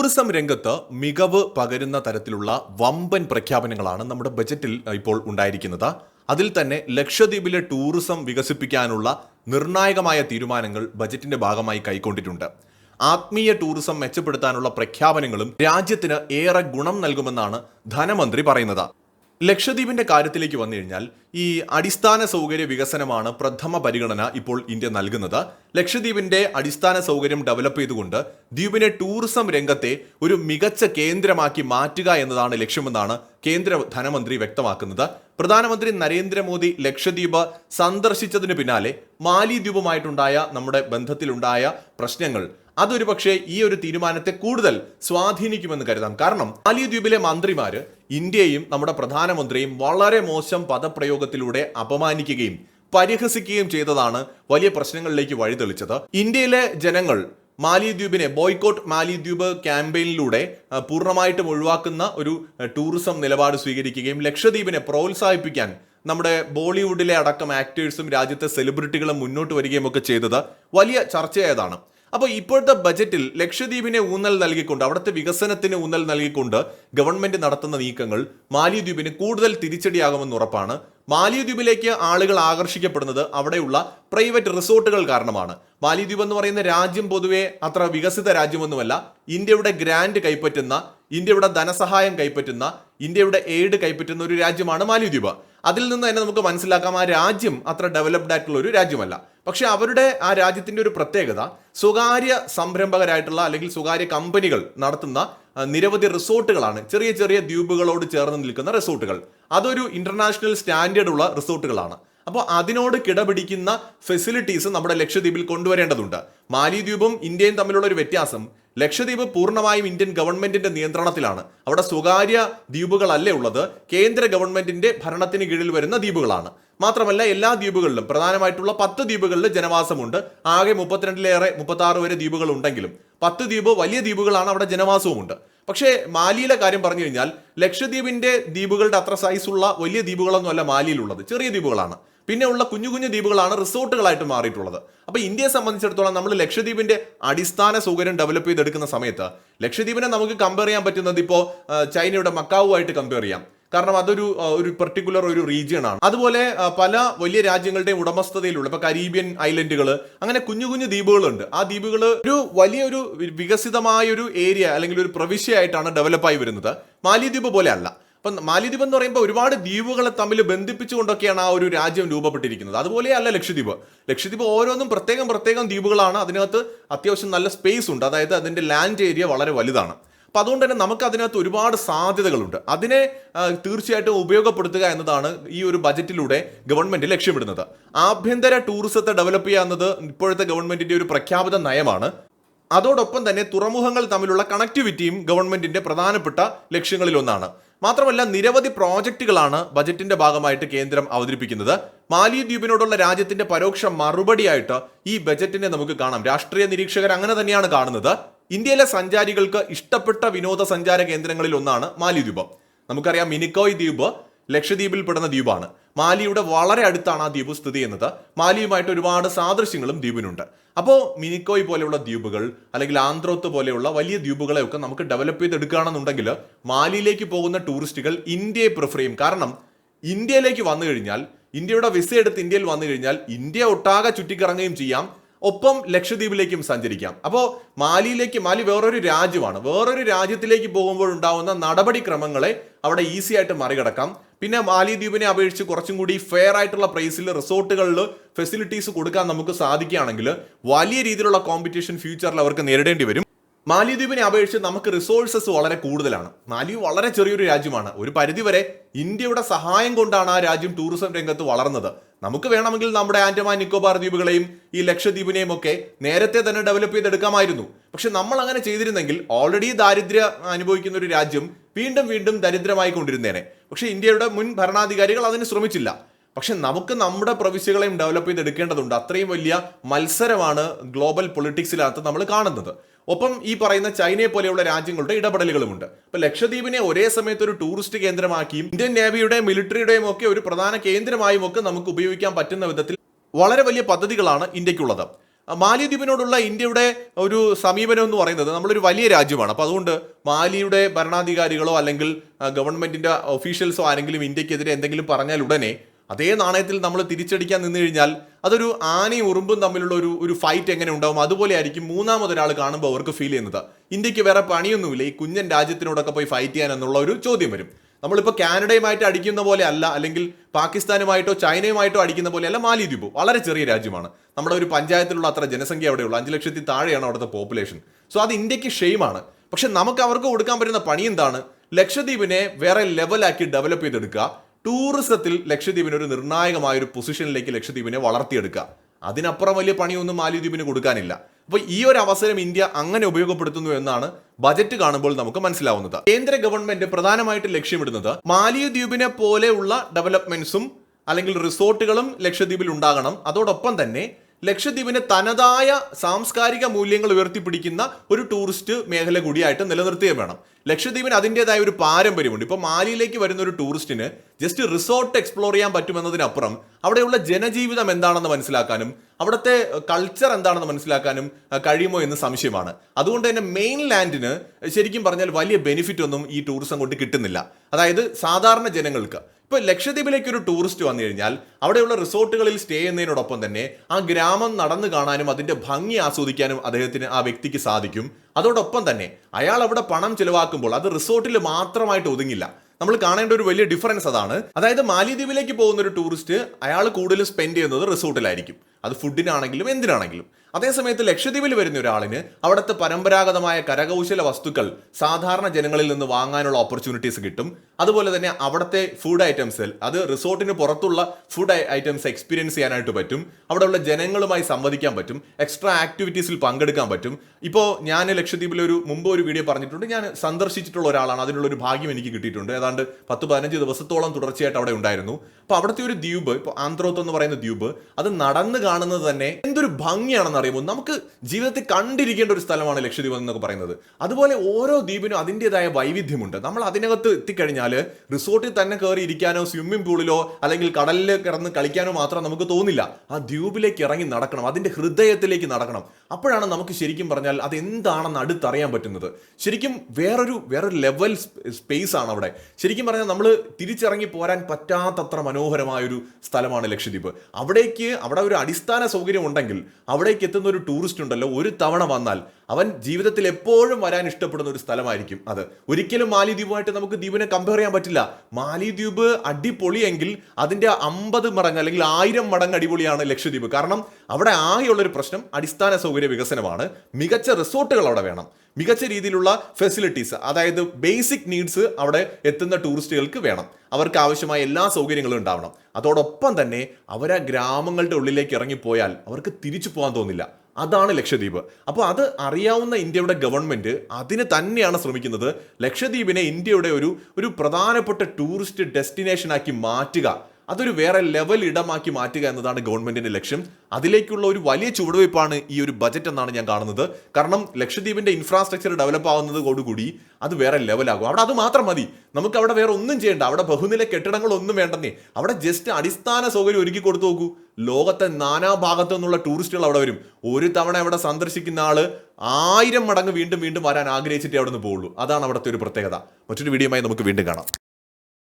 Tourism രംഗത്ത് മികവ് പകരുന്ന തരത്തിലുള്ള വമ്പൻ പ്രഖ്യാപനങ്ങളാണ് നമ്മുടെ ബജറ്റിൽ ഇപ്പോൾ ഉണ്ടായിരിക്കുന്നത്. അതിൽ തന്നെ ലക്ഷദ്വീപിലെ ടൂറിസം വികസിപ്പിക്കാനുള്ള നിർണായകമായ തീരുമാനങ്ങൾ ബജറ്റിന്റെ ഭാഗമായി കൈക്കൊണ്ടിട്ടുണ്ട്. ആത്മീയ ടൂറിസം മെച്ചപ്പെടുത്താനുള്ള പ്രഖ്യാപനങ്ങളും രാജ്യത്തിന് ഏറെ ഗുണം നൽകുമെന്നാണ് ധനമന്ത്രി പറയുന്നത്. ലക്ഷദ്വീപിന്റെ കാര്യത്തിലേക്ക് വന്നു കഴിഞ്ഞാൽ ഈ അടിസ്ഥാന സൗകര്യ വികസനമാണ് പ്രഥമ പരിഗണന ഇപ്പോൾ ഇന്ത്യ നൽകുന്നത്. ലക്ഷദ്വീപിന്റെ അടിസ്ഥാന സൗകര്യം ഡെവലപ്പ് ചെയ്തുകൊണ്ട് ദ്വീപിനെ ടൂറിസം രംഗത്തെ ഒരു മികച്ച കേന്ദ്രമാക്കി മാറ്റുക എന്നതാണ് ലക്ഷ്യമെന്നാണ് കേന്ദ്ര ധനമന്ത്രി വ്യക്തമാക്കുന്നത്. പ്രധാനമന്ത്രി നരേന്ദ്രമോദി ലക്ഷദ്വീപ് സന്ദർശിച്ചതിന് പിന്നാലെ മാലിദ്വീപുമായിട്ടുണ്ടായ നമ്മുടെ ബന്ധത്തിലുണ്ടായ പ്രശ്നങ്ങൾ അതൊരു പക്ഷേ ഈ ഒരു തീരുമാനത്തെ കൂടുതൽ സ്വാധീനിക്കുമെന്ന് കരുതാം. കാരണം മാലിദ്വീപിലെ മന്ത്രിമാര് ഇന്ത്യയും നമ്മുടെ പ്രധാനമന്ത്രിയും വളരെ മോശം പദപ്രയോഗത്തിലൂടെ അപമാനിക്കുകയും പരിഹസിക്കുകയും ചെയ്തതാണ് വലിയ പ്രശ്നങ്ങളിലേക്ക് വഴിതെളിച്ചത്. ഇന്ത്യയിലെ ജനങ്ങൾ മാലിദ്വീപിനെ ബോയ്ക്കോട്ട് മാലിദ്വീപ് ക്യാമ്പയിനിലൂടെ പൂർണമായിട്ടും ഒഴിവാക്കുന്ന ഒരു ടൂറിസം നിലപാട് സ്വീകരിക്കുകയും ലക്ഷദ്വീപിനെ പ്രോത്സാഹിപ്പിക്കാൻ നമ്മുടെ ബോളിവുഡിലെ അടക്കം ആക്ടേഴ്സും രാജ്യത്തെ സെലിബ്രിറ്റികളും മുന്നോട്ട് വരികയും ഒക്കെ ചെയ്തത് വലിയ ചർച്ചയായതാണ്. അപ്പോൾ ഇപ്പോഴത്തെ ബജറ്റിൽ ലക്ഷദ്വീപിനെ ഊന്നൽ നൽകിക്കൊണ്ട് അവിടുത്തെ വികസനത്തിന് ഊന്നൽ നൽകിക്കൊണ്ട് ഗവൺമെന്റ് നടത്തുന്ന നീക്കങ്ങൾ മാലിദ്വീപിന് കൂടുതൽ തിരിച്ചടിയാകുമെന്ന് ഉറപ്പാണ്. മാലിദ്വീപിലേക്ക് ആളുകൾ ആകർഷിക്കപ്പെടുന്നത് അവിടെയുള്ള പ്രൈവറ്റ് റിസോർട്ടുകൾ കാരണമാണ്. മാലിദ്വീപ് എന്ന് പറയുന്ന രാജ്യം പൊതുവെ അത്ര വികസിത രാജ്യമൊന്നുമല്ല. ഇന്ത്യയുടെ ഗ്രാൻഡ് കൈപ്പറ്റുന്ന ഇന്ത്യയുടെ ധനസഹായം കൈപ്പറ്റുന്ന ഇന്ത്യയുടെ എയ്ഡ് കൈപ്പറ്റുന്ന ഒരു രാജ്യമാണ് മാലിദ്വീപ്. അതിൽ നിന്ന് തന്നെ നമുക്ക് മനസ്സിലാക്കാം ആ രാജ്യം അത്ര ഡെവലപ്ഡ് ആയിട്ടുള്ള ഒരു രാജ്യമല്ല. പക്ഷെ അവരുടെ ആ രാജ്യത്തിന്റെ ഒരു പ്രത്യേകത സ്വകാര്യ സംരംഭകരായിട്ടുള്ള അല്ലെങ്കിൽ സ്വകാര്യ കമ്പനികൾ നടത്തുന്ന നിരവധി റിസോർട്ടുകളാണ്. ചെറിയ ചെറിയ ദ്വീപുകളോട് ചേർന്ന് നിൽക്കുന്ന റിസോർട്ടുകൾ. അതൊരു ഇന്റർനാഷണൽ സ്റ്റാൻഡേർഡ് ഉള്ള റിസോർട്ടുകളാണ്. അപ്പോൾ അതിനോട് കിടപിടിക്കുന്ന ഫെസിലിറ്റീസ് നമ്മുടെ ലക്ഷദ്വീപിൽ കൊണ്ടുവരേണ്ടതുണ്ട്. മാലിദ്വീപും ഇന്ത്യയും തമ്മിലുള്ള ഒരു വ്യത്യാസം ലക്ഷദ്വീപ് പൂർണമായും ഇന്ത്യൻ ഗവൺമെന്റിന്റെ നിയന്ത്രണത്തിലാണ്. അവിടെ സ്വകാര്യ ദ്വീപുകളല്ലേ ഉള്ളത്? കേന്ദ്ര ഗവൺമെന്റിന്റെ ഭരണത്തിന് കീഴിൽ വരുന്ന ദ്വീപുകളാണ്. മാത്രമല്ല എല്ലാ ദ്വീപുകളിലും പ്രധാനമായിട്ടുള്ള പത്ത് ദ്വീപുകളിൽ ജനവാസമുണ്ട്. ആകെ മുപ്പത്തിരണ്ടിലേറെ മുപ്പത്തി ആറ് വരെ ദ്വീപുകൾ ഉണ്ടെങ്കിലും പത്ത് ദ്വീപ് വലിയ ദ്വീപുകളാണ് അവിടെ ജനവാസവുമുണ്ട്. പക്ഷേ മാലിയിലെ കാര്യം പറഞ്ഞു കഴിഞ്ഞാൽ ലക്ഷദ്വീപിന്റെ ദ്വീപുകളുടെ അത്ര സൈസുള്ള വലിയ ദ്വീപുകളൊന്നും അല്ല മാലിയിലുള്ളത്. ചെറിയ ദ്വീപുകളാണ്. പിന്നെ ഉള്ള കുഞ്ഞു കുഞ്ഞു ദ്വീപുകളാണ് റിസോർട്ടുകളായിട്ട് മാറിയിട്ടുള്ളത്. അപ്പോൾ ഇന്ത്യയെ സംബന്ധിച്ചിടത്തോളം നമ്മൾ ലക്ഷദ്വീപിന്റെ അടിസ്ഥാന സൗകര്യം ഡെവലപ്പ് ചെയ്തെടുക്കുന്ന സമയത്ത് ലക്ഷദ്വീപിനെ നമുക്ക് കമ്പയർ ചെയ്യാൻ പറ്റുന്നത് ഇപ്പോൾ ചൈനയുടെ മക്കാവുമായിട്ട് കമ്പയർ ചെയ്യാം. കാരണം അതൊരു ഒരു പെർട്ടിക്കുലർ ഒരു റീജിയൺ ആണ്. അതുപോലെ പല വലിയ രാജ്യങ്ങളുടെയും ഉടമസ്ഥതയിലുള്ള ഇപ്പൊ കരീബിയൻ ഐലൻഡുകൾ അങ്ങനെ കുഞ്ഞു കുഞ്ഞു ദ്വീപുകളുണ്ട്. ആ ദ്വീപുകൾ ഒരു വലിയൊരു വികസിതമായ ഒരു ഏരിയ അല്ലെങ്കിൽ ഒരു പ്രവിശ്യയായിട്ടാണ് ഡെവലപ്പായി വരുന്നത്. മാലിദ്വീപ് പോലെ അല്ല. അപ്പം മാലിദ്വീപ് എന്ന് പറയുമ്പോൾ ഒരുപാട് ദ്വീപുകളെ തമ്മിൽ ബന്ധിപ്പിച്ചുകൊണ്ടൊക്കെയാണ് ആ ഒരു രാജ്യം രൂപപ്പെട്ടിരിക്കുന്നത്. അതുപോലെയല്ല ലക്ഷദ്വീപ്. ലക്ഷദ്വീപ് ഓരോന്നും പ്രത്യേകം പ്രത്യേകം ദ്വീപുകളാണ്. അതിനകത്ത് അത്യാവശ്യം നല്ല സ്പേസ് ഉണ്ട്. അതായത് അതിന്റെ ലാൻഡ് ഏരിയ വളരെ വലുതാണ്. അപ്പം അതുകൊണ്ട് തന്നെ നമുക്ക് അതിനകത്ത് ഒരുപാട് സാധ്യതകളുണ്ട്. അതിനെ തീർച്ചയായിട്ടും ഉപയോഗപ്പെടുത്തുക എന്നതാണ് ഈ ഒരു ബജറ്റിലൂടെ ഗവൺമെന്റ് ലക്ഷ്യമിടുന്നത്. ആഭ്യന്തര ടൂറിസത്തെ ഡെവലപ്പ് ചെയ്യുക എന്നത് ഇപ്പോഴത്തെ ഗവൺമെന്റിന്റെ ഒരു പ്രഖ്യാപിത നയമാണ്. അതോടൊപ്പം തന്നെ തുറമുഖങ്ങൾ തമ്മിലുള്ള കണക്ടിവിറ്റിയും ഗവൺമെന്റിന്റെ പ്രധാനപ്പെട്ട ലക്ഷ്യങ്ങളിലൊന്നാണ്. മാത്രമല്ല നിരവധി പ്രോജക്റ്റുകളാണ് ബജറ്റിന്റെ ഭാഗമായിട്ട് കേന്ദ്രം അവതരിപ്പിക്കുന്നത്. മാലിദ്വീപിനോടുള്ള രാജ്യത്തിന്റെ പരോക്ഷ മറുപടിയായിട്ട് ഈ ബജറ്റിനെ നമുക്ക് കാണാം. രാഷ്ട്രീയ നിരീക്ഷകർ അങ്ങനെ തന്നെയാണ് കാണുന്നത്. ഇന്ത്യയിലെ സഞ്ചാരികൾക്ക് ഇഷ്ടപ്പെട്ട വിനോദസഞ്ചാര കേന്ദ്രങ്ങളിൽ ഒന്നാണ് മാലിദ്വീപ്. നമുക്കറിയാം മിനിക്കോയ് ദ്വീപ്. ലക്ഷദ്വീപിൽ പെടുന്ന ദ്വീപാണ്. മാലിയുടെ വളരെ അടുത്താണ് ആ ദ്വീപ് സ്ഥിതി ചെയ്യുന്നത്. മാലിയുമായിട്ട് ഒരുപാട് സാദൃശ്യങ്ങളും ദ്വീപിനുണ്ട്. അപ്പോൾ മിനിക്കോയ് പോലെയുള്ള ദ്വീപുകൾ അല്ലെങ്കിൽ ആന്ത്രോത്ത് പോലെയുള്ള വലിയ ദ്വീപുകളെ ഒക്കെ നമുക്ക് ഡെവലപ്പ് ചെയ്തെടുക്കുകയാണെന്നുണ്ടെങ്കിൽ മാലിയിലേക്ക് പോകുന്ന ടൂറിസ്റ്റുകൾ ഇന്ത്യയെ പ്രിഫർ ചെയ്യും. കാരണം ഇന്ത്യയിലേക്ക് വന്നു കഴിഞ്ഞാൽ ഇന്ത്യയുടെ വിസ എടുത്ത് ഇന്ത്യയിൽ വന്നു കഴിഞ്ഞാൽ ഇന്ത്യ ഒട്ടാകെ ചുറ്റിക്കറങ്ങുകയും ചെയ്യാം. ഒപ്പം ലക്ഷദ്വീപിലേക്കും സഞ്ചരിക്കാം. അപ്പോൾ മാലിയിലേക്ക് മാലി വേറൊരു രാജ്യമാണ്. വേറൊരു രാജ്യത്തിലേക്ക് പോകുമ്പോൾ ഉണ്ടാകുന്ന നടപടിക്രമങ്ങളെ അവിടെ ഈസി ആയിട്ട് മറികടക്കാം. പിന്നെ മാലിദ്വീപിനെ അപേക്ഷിച്ച് കുറച്ചും കൂടി ഫെയർ ആയിട്ടുള്ള പ്രൈസിൽ റിസോർട്ടുകളിൽ ഫെസിലിറ്റീസ് കൊടുക്കാൻ നമുക്ക് സാധിക്കുകയാണെങ്കിൽ വലിയ രീതിയിലുള്ള കോമ്പറ്റീഷൻ ഫ്യൂച്ചറിൽ അവർക്ക് നേരിടേണ്ടി വരും. മാലിദ്വീപിനെ അപേക്ഷിച്ച് നമുക്ക് റിസോഴ്സസ് വളരെ കൂടുതലാണ്. മാലിദ്വീപ് വളരെ ചെറിയൊരു രാജ്യമാണ്. ഒരു പരിധിവരെ ഇന്ത്യയുടെ സഹായം കൊണ്ടാണ് ആ രാജ്യം ടൂറിസം രംഗത്ത് വളർന്നത്. നമുക്ക് വേണമെങ്കിൽ നമ്മുടെ ആൻഡമാൻ നിക്കോബാർ ദ്വീപുകളെയും ഈ ലക്ഷദ്വീപിനെയും ഒക്കെ നേരത്തെ തന്നെ ഡെവലപ്പ് ചെയ്തെടുക്കാമായിരുന്നു. പക്ഷെ നമ്മൾ അങ്ങനെ ചെയ്തിരുന്നെങ്കിൽ ഓൾറെഡി ദാരിദ്ര്യം അനുഭവിക്കുന്ന ഒരു രാജ്യം വീണ്ടും വീണ്ടും ദരിദ്രമായി കൊണ്ടിരുന്നേനെ പക്ഷെ ഇന്ത്യയുടെ മുൻ ഭരണാധികാരികൾ അതിന് ശ്രമിച്ചില്ല. പക്ഷെ നമുക്ക് നമ്മുടെ പ്രവിശ്യകളെയും ഡെവലപ്പ് ചെയ്തെടുക്കേണ്ടതുണ്ട് അത്രയും വലിയ മത്സരമാണ് ഗ്ലോബൽ പൊളിറ്റിക്സിനകത്ത് നമ്മൾ കാണുന്നത്. ഒപ്പം ഈ പറയുന്ന ചൈനയെ പോലെയുള്ള രാജ്യങ്ങളുടെ ഇടപെടലുകളുമുണ്ട്. ഇപ്പൊ ലക്ഷദ്വീപിനെ ഒരേ സമയത്ത് ഒരു ടൂറിസ്റ്റ് കേന്ദ്രമാക്കിയും ഇന്ത്യൻ നേവിയുടെയും മിലിറ്ററിയുടെയും ഒക്കെ ഒരു പ്രധാന കേന്ദ്രമായും ഒക്കെ നമുക്ക് ഉപയോഗിക്കാൻ പറ്റുന്ന വിധത്തിൽ വളരെ വലിയ പദ്ധതികളാണ് ഇന്ത്യക്കുള്ളത്. മാലിദ്വീപിനോടുള്ള ഇന്ത്യയുടെ ഒരു സമീപനം എന്ന് പറയുന്നത് നമ്മളൊരു വലിയ രാജ്യമാണ്. അപ്പോൾ അതുകൊണ്ട് മാലിയുടെ ഭരണാധികാരികളോ അല്ലെങ്കിൽ ഗവൺമെന്റിന്റെ ഒഫീഷ്യൽസോ ആരെങ്കിലും ഇന്ത്യക്കെതിരെ എന്തെങ്കിലും പറഞ്ഞാൽ ഉടനെ അതേ നാണയത്തിൽ നമ്മൾ തിരിച്ചടിക്കാൻ നിന്ന് കഴിഞ്ഞാൽ അതൊരു ആനയും ഉറുമ്പും തമ്മിലുള്ള ഒരു ഒരു ഫൈറ്റ് എങ്ങനെ ഉണ്ടാവും? അതുപോലെ ആയിരിക്കും മൂന്നാമതൊരാൾ കാണുമ്പോൾ അവർക്ക് ഫീൽ ചെയ്യുന്നത്. ഇന്ത്യയ്ക്ക് വേറെ പണിയൊന്നുമില്ല. ഈ കുഞ്ഞൻ രാജ്യത്തിനോടൊക്കെ പോയി ഫൈറ്റ് ചെയ്യാൻ എന്നുള്ള ഒരു ചോദ്യം വരും. നമ്മളിപ്പോൾ കാനഡയുമായിട്ട് അടിക്കുന്ന പോലെ അല്ല അല്ലെങ്കിൽ പാകിസ്ഥാനുമായിട്ടോ ചൈനയുമായിട്ടോ അടിക്കുന്ന പോലെ അല്ല മാലിദ്വീപ് വളരെ ചെറിയ രാജ്യമാണ്. നമ്മുടെ ഒരു പഞ്ചായത്തിലുള്ള അത്ര ജനസംഖ്യ അവിടെയുള്ളൂ. അഞ്ച് ലക്ഷത്തി താഴെയാണ് അവിടുത്തെ പോപ്പുലേഷൻ സോ അത് ഇന്ത്യയ്ക്ക് ഷെയിമാണ് പക്ഷെ നമുക്ക് അവർക്ക് കൊടുക്കാൻ പറ്റുന്ന പണി എന്താണ്? ലക്ഷദ്വീപിനെ വേറെ ലെവലാക്കി ഡെവലപ്പ് ചെയ്തെടുക്കുക. ടൂറിസത്തിൽ ലക്ഷദ്വീപിന് ഒരു നിർണായകമായ ഒരു പൊസിഷനിലേക്ക് ലക്ഷദ്വീപിനെ വളർത്തിയെടുക്കുക. അതിനപ്പുറം വലിയ പണിയൊന്നും മാലിദ്വീപിന് കൊടുക്കാനില്ല. അപ്പോൾ ഈ ഒരു അവസരം ഇന്ത്യ അങ്ങനെ ഉപയോഗപ്പെടുത്തുന്നു എന്നാണ് ബജറ്റ് കാണുമ്പോൾ നമുക്ക് മനസ്സിലാവുന്നത്. കേന്ദ്ര ഗവൺമെന്റ് പ്രധാനമായിട്ട് ലക്ഷ്യമിടുന്നത് മാലിദ്വീപിനെ പോലെയുള്ള ഡെവലപ്മെന്റ്സും അല്ലെങ്കിൽ റിസോർട്ടുകളും ലക്ഷദ്വീപിൽ ഉണ്ടാകണം. അതോടൊപ്പം തന്നെ ലക്ഷദ്വീപിന് തനതായ സാംസ്കാരിക മൂല്യങ്ങൾ ഉയർത്തിപ്പിടിക്കുന്ന ഒരു ടൂറിസ്റ്റ് മേഖല കൂടിയായിട്ട് നിലനിർത്തുകയും വേണം. ലക്ഷദ്വീപിന് അതിന്റെതായ ഒരു പാരമ്പര്യമുണ്ട്. ഇപ്പോൾ മാലിയിലേക്ക് വരുന്ന ഒരു ടൂറിസ്റ്റിന് ജസ്റ്റ് റിസോർട്ട് എക്സ്പ്ലോർ ചെയ്യാൻ പറ്റുമെന്നതിനപ്പുറം അവിടെയുള്ള ജനജീവിതം എന്താണെന്ന് മനസ്സിലാക്കാനും അവിടുത്തെ കൾച്ചർ എന്താണെന്ന് മനസ്സിലാക്കാനും കഴിയുമോ എന്ന് സംശയമാണ്. അതുകൊണ്ട് തന്നെ മെയിൻ ലാൻഡിന് ശരിക്കും പറഞ്ഞാൽ വലിയ ബെനിഫിറ്റ് ഒന്നും ഈ ടൂറിസം കൊണ്ട് കിട്ടുന്നില്ല. അതായത് സാധാരണ ജനങ്ങൾക്ക് ഇപ്പൊ ലക്ഷദ്വീപിലേക്ക് ഒരു ടൂറിസ്റ്റ് വന്നു കഴിഞ്ഞാൽ അവിടെയുള്ള റിസോർട്ടുകളിൽ സ്റ്റേ ചെയ്യുന്നതിനോടൊപ്പം തന്നെ ആ ഗ്രാമം നടന്നു കാണാനും അതിന്റെ ഭംഗി ആസ്വദിക്കാനും അദ്ദേഹത്തിന് ആ വ്യക്തിക്ക് സാധിക്കും. അതോടൊപ്പം തന്നെ അയാൾ അവിടെ പണം ചിലവാക്കുമ്പോൾ അത് റിസോർട്ടിൽ മാത്രമായിട്ട് ഒതുങ്ങില്ല. നമ്മൾ കാണേണ്ട ഒരു വലിയ ഡിഫറൻസ് അതാണ്. അതായത് മാലിദ്വീപിലേക്ക് പോകുന്ന ഒരു ടൂറിസ്റ്റ് അയാൾ കൂടുതൽ സ്പെൻഡ് ചെയ്യുന്നത് റിസോർട്ടിലായിരിക്കും. അത് ഫുഡിനാണെങ്കിലും എന്തിനാണെങ്കിലും. അതേസമയത്ത് ലക്ഷദ്വീപിൽ വരുന്ന ഒരാളിന് അവിടുത്തെ പരമ്പരാഗതമായ കരകൗശല വസ്തുക്കൾ സാധാരണ ജനങ്ങളിൽ നിന്ന് വാങ്ങാനുള്ള ഓപ്പർച്യൂണിറ്റീസ് കിട്ടും. അതുപോലെ തന്നെ അവിടുത്തെ ഫുഡ് ഐറ്റംസ് അത് റിസോർട്ടിന് പുറത്തുള്ള ഫുഡ് ഐറ്റംസ് എക്സ്പീരിയൻസ് ചെയ്യാനായിട്ട് പറ്റും. അവിടെയുള്ള ജനങ്ങളുമായി സംവദിക്കാൻ പറ്റും. എക്സ്ട്രാ ആക്ടിവിറ്റീസിൽ പങ്കെടുക്കാൻ പറ്റും. ഇപ്പോൾ ഞാൻ ലക്ഷദ്വീപിൽ ഒരു മുമ്പ് ഒരു വീഡിയോ പറഞ്ഞിട്ടുണ്ട്. ഞാൻ സന്ദർശിച്ചിട്ടുള്ള ഒരാളാണ്. അതിനുള്ള ഒരു ഭാഗ്യം എനിക്ക് കിട്ടിയിട്ടുണ്ട്. ഏതാണ്ട് പത്ത് പതിനഞ്ച് ദിവസത്തോളം തുടർച്ചയായിട്ട് അവിടെ ഉണ്ടായിരുന്നു. അപ്പോൾ അവിടുത്തെ ഒരു ദ്വീപ് ഇപ്പോൾ ആന്ത്രോത്ത് എന്ന് പറയുന്ന ദ്വീപ് അത് നടന്ന് കാണുന്നത് തന്നെ എന്തൊരു ഭംഗിയാണെന്ന് അറിയുമ്പോൾ നമുക്ക് ജീവിതത്തിൽ കണ്ടിരിക്കേണ്ട ഒരു സ്ഥലമാണ് ലക്ഷദ്വീപ് എന്നൊക്കെ പറയുന്നത്. അതുപോലെ ഓരോ ദ്വീപിനും അതിന്റെതായ വൈവിധ്യമുണ്ട്. നമ്മൾ അതിനകത്ത് എത്തിക്കഴിഞ്ഞാൽ റിസോർട്ടിൽ തന്നെ കയറി ഇരിക്കാനോ സ്വിമ്മിംഗ് പൂളിലോ അല്ലെങ്കിൽ കടലിൽ കിടന്ന് കളിക്കാനോ മാത്രം നമുക്ക് തോന്നില്ല. ആ ദ്വീപിലേക്ക് ഇറങ്ങി നടക്കണം. അതിന്റെ ഹൃദയത്തിലേക്ക് നടക്കണം. അപ്പോഴാണ് നമുക്ക് ശരിക്കും പറഞ്ഞാൽ അത് എന്താണെന്ന് അടുത്തറിയാൻ പറ്റുന്നത്. ശരിക്കും വേറൊരു വേറൊരു ലെവൽ സ്പേസ് ആണ് അവിടെ. ശരിക്കും പറഞ്ഞാൽ നമ്മൾ തിരിച്ചിറങ്ങി പോരാൻ പറ്റാത്തത്ര മനോഹരമായൊരു സ്ഥലമാണ് ലക്ഷദ്വീപ്. അവിടേക്ക് അവിടെ ഒരു അടിസ്ഥാന സൗകര്യം ഉണ്ടെങ്കിൽ അവിടേക്ക് എത്തുന്ന ഒരു ടൂറിസ്റ്റ് ഉണ്ടല്ലോ ഒരു തവണ വന്നാൽ അവൻ ജീവിതത്തിൽ എപ്പോഴും വരാൻ ഇഷ്ടപ്പെടുന്ന ഒരു സ്ഥലമായിരിക്കും അത്. ഒരിക്കലും മാലിദ്വീപുമായിട്ട് നമുക്ക് ദ്വീപിനെ കമ്പയർ ചെയ്യാൻ പറ്റില്ല. മാലിദ്വീപ് അടിപൊളിയെങ്കിൽ അതിന്റെ അമ്പത് മടങ്ങ് അല്ലെങ്കിൽ ആയിരം മടങ്ങ് അടിപൊളിയാണ് ലക്ഷദ്വീപ്. കാരണം അവിടെ ആകെയുള്ളൊരു പ്രശ്നം അടിസ്ഥാന സൗകര്യ വികസനമാണ്. മികച്ച റിസോർട്ടുകൾ അവിടെ വേണം. മികച്ച രീതിയിലുള്ള ഫെസിലിറ്റീസ് അതായത് ബേസിക് നീഡ്സ് അവിടെ എത്തുന്ന ടൂറിസ്റ്റുകൾക്ക് വേണം. അവർക്ക് ആവശ്യമായ എല്ലാ സൗകര്യങ്ങളും ഉണ്ടാവണം. അതോടൊപ്പം തന്നെ അവർ ആ ഗ്രാമങ്ങളുടെ ഉള്ളിലേക്ക് ഇറങ്ങിപ്പോയാൽ അവർക്ക് തിരിച്ചു പോകാൻ തോന്നില്ല. അതാണ് ലക്ഷദ്വീപ്. അപ്പോൾ അത് അറിയാവുന്ന ഇന്ത്യയുടെ ഗവൺമെന്റ് അതിന് തന്നെയാണ് ശ്രമിക്കുന്നത് ലക്ഷദ്വീപിനെ ഇന്ത്യയുടെ ഒരു ഒരു പ്രധാനപ്പെട്ട ടൂറിസ്റ്റ് ഡെസ്റ്റിനേഷനാക്കി മാറ്റുക. അതൊരു വേറെ ലെവൽ ഇടമാക്കി മാറ്റുക എന്നതാണ് ഗവൺമെന്റിന്റെ ലക്ഷ്യം. അതിലേക്കുള്ള ഒരു വലിയ ചുവടുവയ്പ്പാണ് ഈ ഒരു ബജറ്റ് എന്നാണ് ഞാൻ കാണുന്നത്. കാരണം ലക്ഷദ്വീപിന്റെ ഇൻഫ്രാസ്ട്രക്ചർ ഡെവലപ്പ് ആവുന്നതോടുകൂടി അത് വേറെ ലെവലാകും അവിടെ അത് മാത്രം മതി. നമുക്ക് അവിടെ വേറെ ഒന്നും ചെയ്യേണ്ട. അവിടെ ബഹുനില കെട്ടിടങ്ങളൊന്നും വേണ്ടെന്നേ. അവിടെ ജസ്റ്റ് അടിസ്ഥാന സൗകര്യം ഒരുക്കി കൊടുത്തു നോക്കൂ. ലോകത്തെ നാനാ ഭാഗത്തു നിന്നുള്ള ടൂറിസ്റ്റുകൾ അവിടെ വരും. ഒരു തവണ അവിടെ സന്ദർശിക്കുന്ന ആൾ ആയിരം മടങ്ങ് വീണ്ടും വീണ്ടും വരാൻ ആഗ്രഹിച്ചിട്ടേ അവിടെ നിന്ന് പോകുള്ളൂ അതാണ് അവിടുത്തെ ഒരു പ്രത്യേകത. മറ്റൊരു വീഡിയോയുമായി നമുക്ക് വീണ്ടും കാണാം.